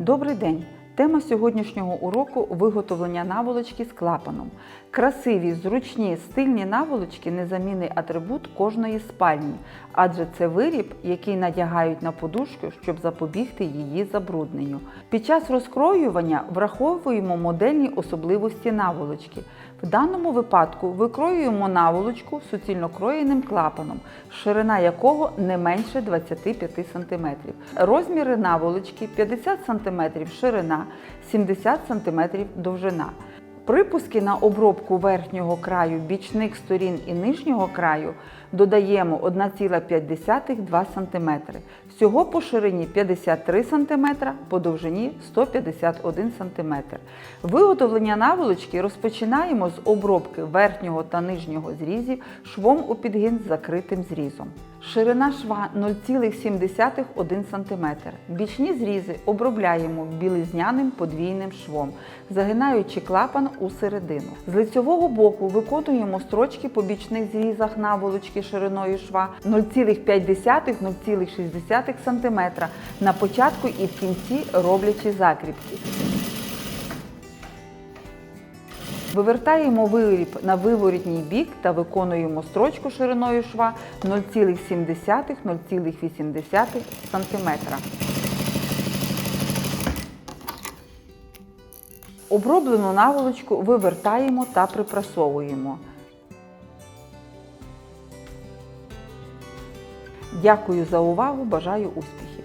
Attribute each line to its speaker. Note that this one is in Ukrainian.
Speaker 1: Добрий день! Тема сьогоднішнього уроку виготовлення наволочки з клапаном. Красиві, зручні, стильні наволочки незамінний атрибут кожної спальні, адже це виріб, який надягають на подушку, щоб запобігти її забрудненню. Під час розкроювання враховуємо модельні особливості наволочки. В даному випадку викроюємо наволочку суцільно кроєним клапаном, ширина якого не менше 25 см. Розміри наволочки 50 см ширина, 70 см довжина. Припуски на обробку верхнього краю, бічних сторін і нижнього краю додаємо 1,5-2 см. Всього по ширині 53 см, по довжині 151 см. Виготовлення наволочки розпочинаємо з обробки верхнього та нижнього зрізів швом у підгін з закритим зрізом. Ширина шва 0,7 см. Бічні зрізи обробляємо білизняним подвійним швом, загинаючи клапан у середину. З лицьового боку виконуємо строчки по бічних зрізах наволочки шириною шва 0,5-0,6 см на початку і в кінці роблячи закріпки. Вивертаємо виріб на виворітній бік та виконуємо строчку шириною шва 0,7-0,8 см. Оброблену наволочку вивертаємо та припрасовуємо. Дякую за увагу, бажаю успіхів!